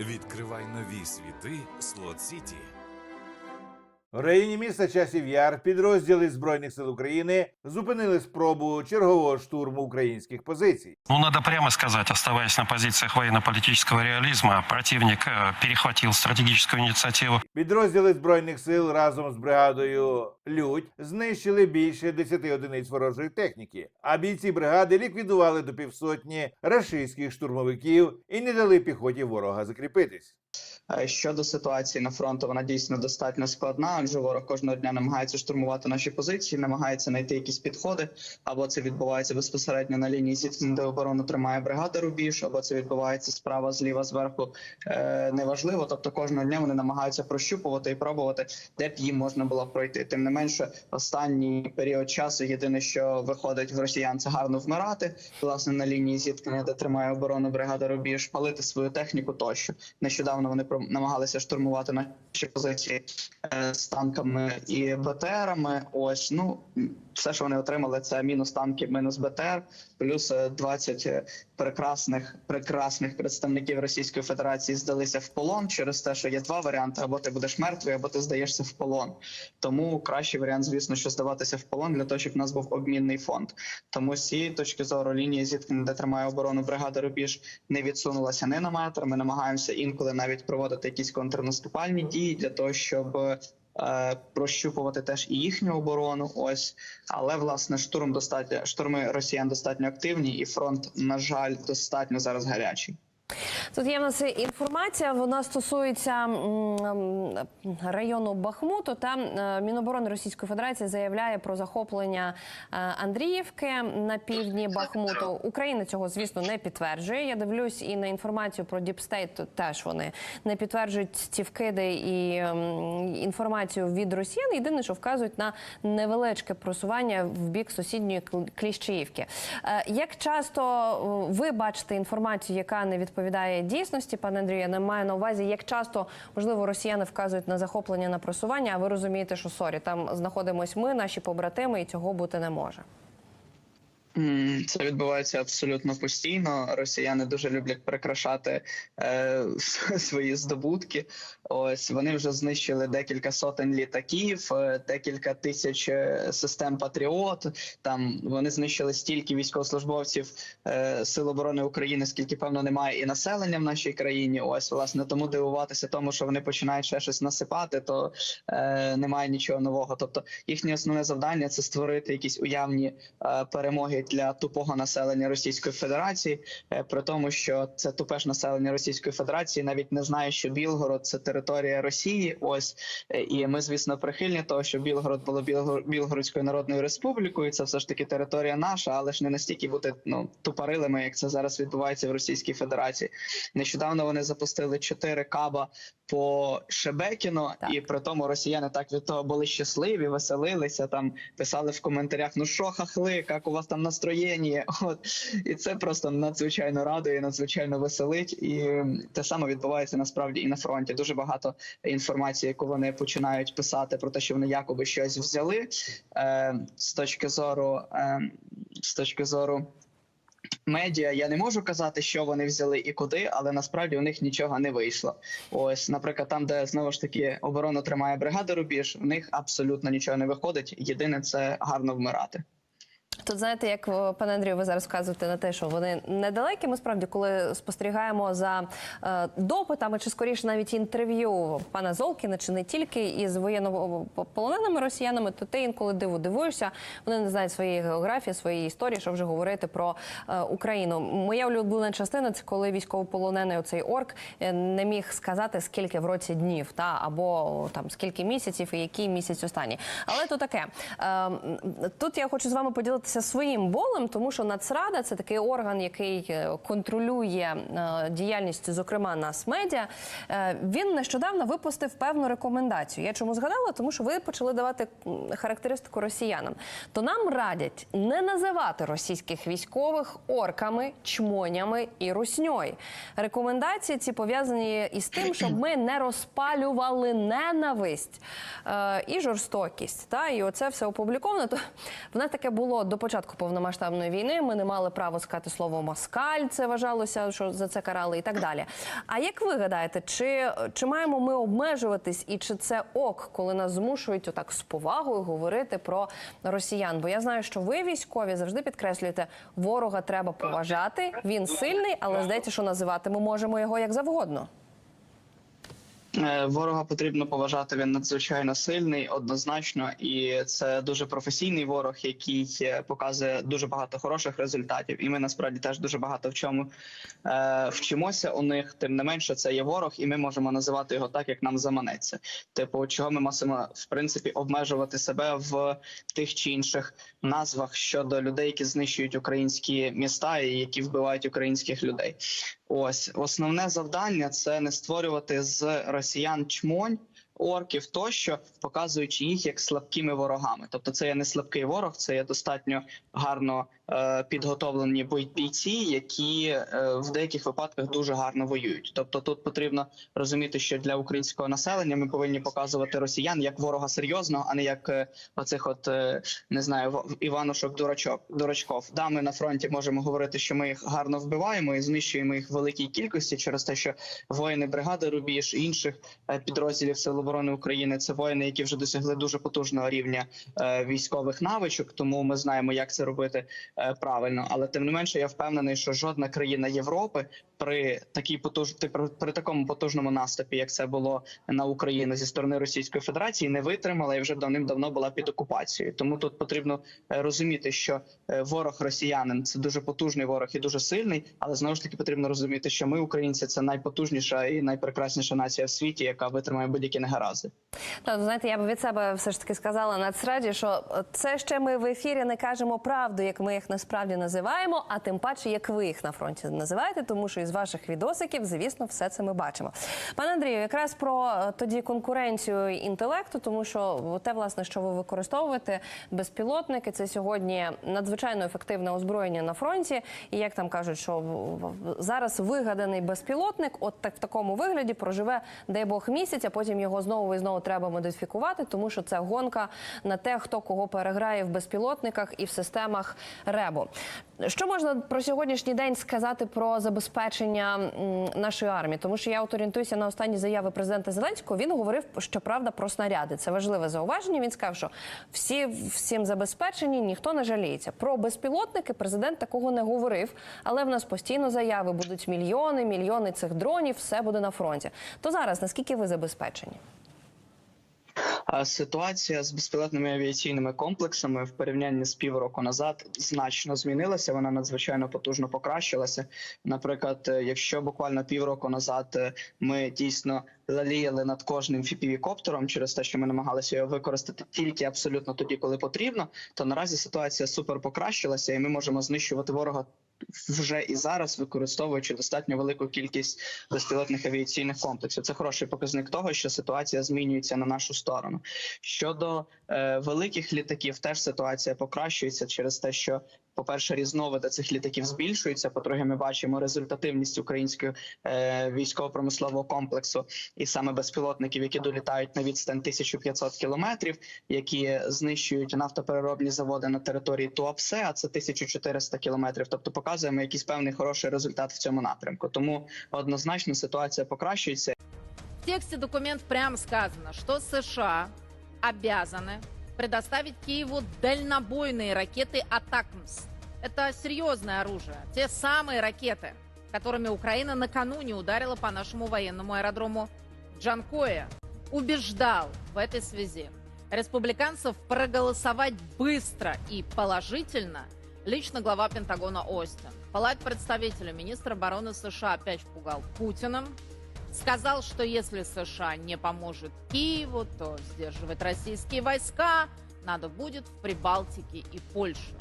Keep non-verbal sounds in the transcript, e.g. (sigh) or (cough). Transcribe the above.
Відкривай нові світи Слот Сіті. В районі міста Часів Яр підрозділи Збройних сил України зупинили спробу чергового штурму українських позицій. Ну, надо прямо сказать, оставаясь на позициях военно-политического реализма, противник э, перехватил стратегическую инициативу Підрозділи збройних сил разом з бригадою Людь знищили більше 10 одиниць ворожої техніки. А бійці бригади ліквідували до півсотні рашистських штурмовиків і не дали піхоті ворога закріпитись. Е, Щодо ситуації на фронту, вона дійсно достатньо складна, адже ворог кожного дня намагається штурмувати наші позиції, намагається знайти якісь підходи, або це відбувається безпосередньо на лінії зіткнення, де оборону тримає бригада Рубіж, або це відбувається справа, зліва, зверху. Е, неважливо. Тобто кожного дня вони намагаються прощупувати і пробувати, де б їм можна було пройти. Тим не менше, останній період часу єдине, що виходить в росіян, це гарно вмирати, власне, на лінії зіткнення, де тримає оборону бригада Рубіж, палити свою техніку тощо. Нещодавно вони намагалися штурмувати наші позиції е, з танками і БТРами. Ось ну все, що вони отримали, це мінус танки, мінус БТР, плюс е, 20 прекрасних прекрасних представників Російської Федерації здалися в полон через те, що є два варіанти: або ти будеш мертвий, або ти здаєшся в полон. Тому кращий варіант, звісно, що здаватися в полон для того, щоб в нас був обмінний фонд. Тому з цієї точки зору лінія зіткнення, де тримає оборону бригада Рубіж, не відсунулася не на метр. Ми намагаємося інколи навіть проводити якісь контрнаступальні дії для того, щоб е, прощупувати теж і їхню оборону. Ось, але власне штурм достатньо штурми росіян достатньо активні, і фронт, на жаль, достатньо зараз гарячий. Тут є в нас інформація. Вона стосується району Бахмуту. Там е, Міноборони Російської Федерації заявляє про захоплення е, Андріївки на півдні Бахмуту. Україна цього, звісно, не підтверджує. Я дивлюсь і на інформацію про Діпстейт. Теж вони не підтверджують ці вкиди і інформацію від росіян. Єдине, що вказують на невеличке просування в бік сусідньої Кл- Кліщіївки. Е, Як часто ви бачите інформацію, яка не відповідає дійсності, пане Андрію, я не маю на увазі, як часто можливо росіяни вказують на захоплення на просування, а ви розумієте, що сорі, там знаходимось ми, наші побратими, і цього бути не може. Це відбувається абсолютно постійно. Росіяни дуже люблять прикрашати е, (laughs) свої здобутки. Ось вони вже знищили декілька сотень літаків, е, декілька тисяч е, систем Патріот. Там вони знищили стільки військовослужбовців е, Сил оборони України, скільки певно немає і населення в нашій країні. Ось власне тому дивуватися тому, що вони починають ще щось насипати, то е, немає нічого нового. Тобто їхнє основне завдання це створити якісь уявні е, перемоги для тупого населення Російської Федерації, е, при тому, що це тупе ж населення Російської Федерації навіть не знає, що Білгород це територія Росії. Ось е, і ми, звісно, прихильні того, що Білгород було Білго- Білгородською Народною Республікою. Це все ж таки територія наша, але ж не настільки бути ну тупорилими, як це зараз відбувається в Російській Федерації. Нещодавно вони запустили чотири каба по Шебекіно, Так. і при тому росіяни так від того були щасливі, веселилися там, писали в коментарях: ну що, хахли, як у вас там настроєння? (laughs) От і це просто надзвичайно радує, надзвичайно веселить. І те саме відбувається насправді і на фронті. Дуже багато інформації, яку вони починають писати про те, що вони якоби щось взяли е, з точки зору е, з точки зору. Медіа я не можу казати, що вони взяли і куди, але насправді у них нічого не вийшло. Ось, наприклад, там, де знову ж таки оборону тримає бригада Рубіж, в них абсолютно нічого не виходить. Єдине це гарно вмирати. Тут знаєте, як пане Андрію, ви зараз вказуєте на те, що вони недалекі. Ми справді, коли спостерігаємо за е, допитами, чи скоріше навіть інтерв'ю пана Золкіна, чи не тільки із воєннополоненими росіянами, то ти інколи диву дивуєшся. Вони не знають своєї географії, своєї історії, що вже говорити про е, Україну. Моя улюблена частина це коли військовополонений оцей орк е, не міг сказати, скільки в році днів, та або там скільки місяців і який місяць останній. Але то таке. Е, тут я хочу з вами поділитися своїм болем, тому що Нацрада це такий орган, який е, контролює е, діяльність, зокрема нас-медіа. Е, Він нещодавно випустив певну рекомендацію. Я чому згадала? Тому що ви почали давати характеристику росіянам. То нам радять не називати російських військових орками, чмонями і русньою. Рекомендації ці пов'язані із тим, щоб ми не розпалювали ненависть і жорстокість. І оце все опубліковано. То в нас таке було до початку повномасштабної війни ми не мали права сказати слово москаль. Це вважалося, що за це карали і так далі. А як ви гадаєте, чи, чи маємо ми обмежуватись, і чи це ок, коли нас змушують отак з повагою говорити про росіян? Бо я знаю, що ви військові завжди підкреслюєте, ворога треба поважати. Він сильний, але здається, що називати ми можемо його як завгодно. Е, Ворога потрібно поважати. Він надзвичайно сильний, однозначно, і це дуже професійний ворог, який е, показує дуже багато хороших результатів. І ми насправді теж дуже багато в чому е, вчимося у них. Тим не менше, це є ворог, і ми можемо називати його так, як нам заманеться. Типу, чого ми мусимо в принципі обмежувати себе в тих чи інших назвах щодо людей, які знищують українські міста і які вбивають українських людей. Ось основне завдання це не створювати з росіян чмонь. Орків тощо показуючи їх як слабкими ворогами, тобто це є не слабкий ворог, це є достатньо гарно е, підготовлені бійці, які е, в деяких випадках дуже гарно воюють. Тобто тут потрібно розуміти, що для українського населення ми повинні показувати росіян як ворога серйозного, а не як е, оцих, от е, не знаю, Іванушок, дурачок, дурачков. Да, ми на фронті можемо говорити, що ми їх гарно вбиваємо і знищуємо їх в великій кількості через те, що воїни бригади Рубіж інших е, підрозділів Сил оборони України це воїни, які вже досягли дуже потужного рівня е, військових навичок. Тому ми знаємо, як це робити е, правильно. Але тим не менше, я впевнений, що жодна країна Європи при такій потуж... при, такому потужному наступі, як це було на Україну зі сторони Російської Федерації, не витримала і вже давним-давно була під окупацією. Тому тут потрібно е, розуміти, що ворог росіянин це дуже потужний ворог і дуже сильний. Але знову ж таки потрібно розуміти, що ми, українці, це найпотужніша і найпрекрасніша нація в світі, яка витримає будь-які негаразди. Та знаєте, я б від себе все ж таки сказала нацраді, що це ще ми в ефірі не кажемо правду, як ми їх насправді називаємо, а тим паче, як ви їх на фронті називаєте, тому що із ваших відосиків, звісно, все це ми бачимо. Пане Андрію, якраз про е, тоді конкуренцію інтелекту, тому що те, власне, що ви використовуєте, безпілотники, це сьогодні надзвичайно ефективне озброєння на фронті. І як там кажуть, що зараз вигаданий безпілотник, от так в такому вигляді проживе, дай Бог місяць, а потім його знову і знову треба модифікувати, тому що це гонка на те, хто кого переграє в безпілотниках і в системах РЕБО. Що можна про сьогоднішній день сказати про забезпечення нашої армії? Тому що я от орієнтуюся на останні заяви президента Зеленського. Він говорив, що правда про снаряди. Це важливе зауваження. Він сказав, що всі всім забезпечені, ніхто не жаліється. Про безпілотники президент такого не говорив, але в нас постійно заяви будуть мільйони, мільйони цих дронів, все буде на фронті. То зараз наскільки ви забезпечені? Ситуація з безпілотними авіаційними комплексами в порівнянні з півроку назад значно змінилася. Вона надзвичайно потужно покращилася. Наприклад, е, якщо буквально півроку назад е, ми дійсно лаліяли над кожним фіпівікоптером через те, що ми намагалися його використати тільки абсолютно тоді, коли потрібно, то наразі ситуація супер покращилася, і ми можемо знищувати ворога. Вже і зараз використовуючи достатньо велику кількість безпілотних авіаційних комплексів, це хороший показник того, що ситуація змінюється на нашу сторону. Щодо е, великих літаків, теж ситуація покращується через те, що, по-перше, різновиди цих літаків збільшуються. По-друге, ми бачимо результативність українського е, військово-промислового комплексу і саме безпілотників, які долітають на відстань 1500 кілометрів, які знищують нафтопереробні заводи на території Туапсе, а це 1400 кілометрів. Тобто показуємо якийсь певний хороший результат в цьому напрямку. Тому однозначно ситуація покращується. В тексте документа прямо сказано, что США обязаны предоставить Киеву дальнобойные ракеты «Атакмс». Это серьезное оружие. Те самые ракеты, которыми Украина накануне ударила по нашему военному аэродрому Джанкоя. Убеждал в этой связи республиканцев проголосовать быстро и положительно лично глава Пентагона Остин. Палат представителей министр обороны США опять пугал Путиным, сказал, что если США не поможет Киеву, то сдерживать российские войска надо будет в Прибалтике и Польше.